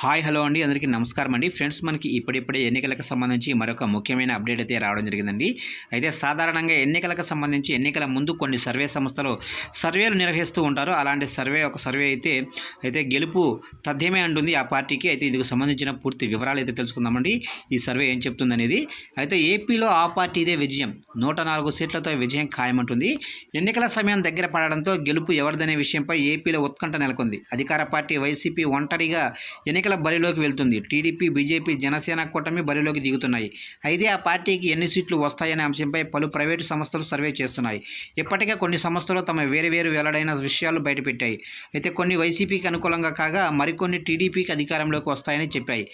Hi hello అండి. అందరికీ నమస్కారం అండి. ఫ్రెండ్స్ మనకి ఇప్పుడిప్పుడే ఎన్నికలకు సంబంధించి మరొక ముఖ్యమైన అప్డేట్ అయితే రావడం జరిగిందండి. అయితే సాధారణంగా ఎన్నికలకు సంబంధించి ఎన్నికల ముందు కొన్ని సర్వే సంస్థలు సర్వేలు నిర్వహిస్తూ ఉంటారు. అలాంటి సర్వే ఒక సర్వే అయితే అయితే గెలుపు తథ్యమే అంటుంది ఆ పార్టీకి. అయితే ఇందుకు సంబంధించిన పూర్తి వివరాలు అయితే తెలుసుకుందామండి. ఈ సర్వే ఏం చెప్తుంది అనేది అయితే ఏపీలో ఆ పార్టీదే విజయం. నూట నాలుగు సీట్లతో విజయం ఖాయమంటుంది. ఎన్నికల సమయం దగ్గర పడడంతో గెలుపు ఎవరిదనే విషయంపై ఏపీలో ఉత్కంఠ నెలకొంది. అధికార పార్టీ వైసీపీ ఒంటరిగా ఎన్నికల బరిలోకి వెళ్తుంది. టీడీపీ బీజేపీ జనసేన కూటమి బరిలోకి దిగుతున్నాయి. అయితే ఆ పార్టీకి ఎన్ని సీట్లు వస్తాయనే అంశంపై పలు ప్రైవేటు సంస్థలు సర్వే చేస్తున్నాయి. ఇప్పటికే కొన్ని సంస్థలు తమ వేరు వేరు వెల్లడైన విషయాలు బయటపెట్టాయి. అయితే కొన్ని వైసీపీకి అనుకూలంగా కాగా మరికొన్ని టీడీపీకి అధికారంలోకి వస్తాయని చెప్పాయి.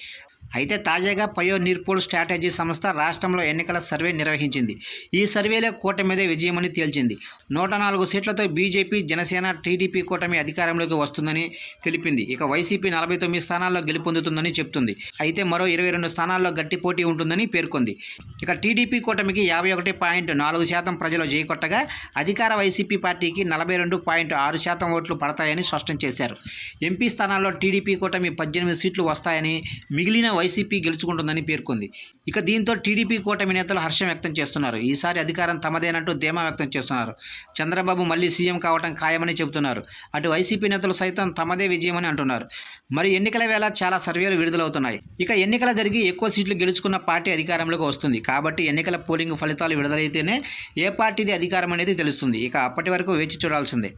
అయితే తాజాగా పయో నిర్పోల్ స్ట్రాటజీ సంస్థ రాష్ట్రంలో ఎన్నికల సర్వే నిర్వహించింది. ఈ సర్వేలో కూటమిదే విజయమని తేల్చింది. నూట నాలుగు సీట్లతో బీజేపీ జనసేన టీడీపీ కూటమి అధికారంలోకి వస్తుందని తెలిపింది. ఇక వైసీపీ నలభై తొమ్మిది స్థానాల్లో గెలుపొందుతుందని చెప్తుంది. అయితే మరో ఇరవై రెండు స్థానాల్లో గట్టి పోటీ ఉంటుందని పేర్కొంది. ఇక టీడీపీ కూటమికి యాభై ఒకటి పాయింట్ నాలుగు శాతం ప్రజలు జయకొట్టగా అధికార వైసీపీ పార్టీకి నలభై రెండు పాయింట్ ఆరు శాతం ఓట్లు పడతాయని స్పష్టం చేశారు. ఎంపీ స్థానాల్లో టీడీపీ కూటమి పద్దెనిమిది సీట్లు వస్తాయని మిగిలిన వైసీపీ గెలుచుకుంటుందని పేర్కొంది. ఇక దీంతో టీడీపీ కూటమి నేతలు హర్షం వ్యక్తం చేస్తున్నారు. ఈసారి అధికారం తమదేనంటూ ధీమా వ్యక్తం చేస్తున్నారు. చంద్రబాబు మళ్ళీ సీఎం కావటం ఖాయమని చెబుతున్నారు. అటు వైసీపీ నేతలు సైతం తమదే విజయమని అంటున్నారు. మరి ఎన్నికల వేళ చాలా సర్వేలు విడుదలవుతున్నాయి. ఇక ఎన్నికల జరిగి ఎక్కువ సీట్లు గెలుచుకున్న పార్టీ అధికారంలోకి వస్తుంది. కాబట్టి ఎన్నికల పోలింగ్ ఫలితాలు విడుదలైతేనే ఏ పార్టీది అధికారం అనేది తెలుస్తుంది. ఇక అప్పటి వరకు వేచి చూడాల్సిందే.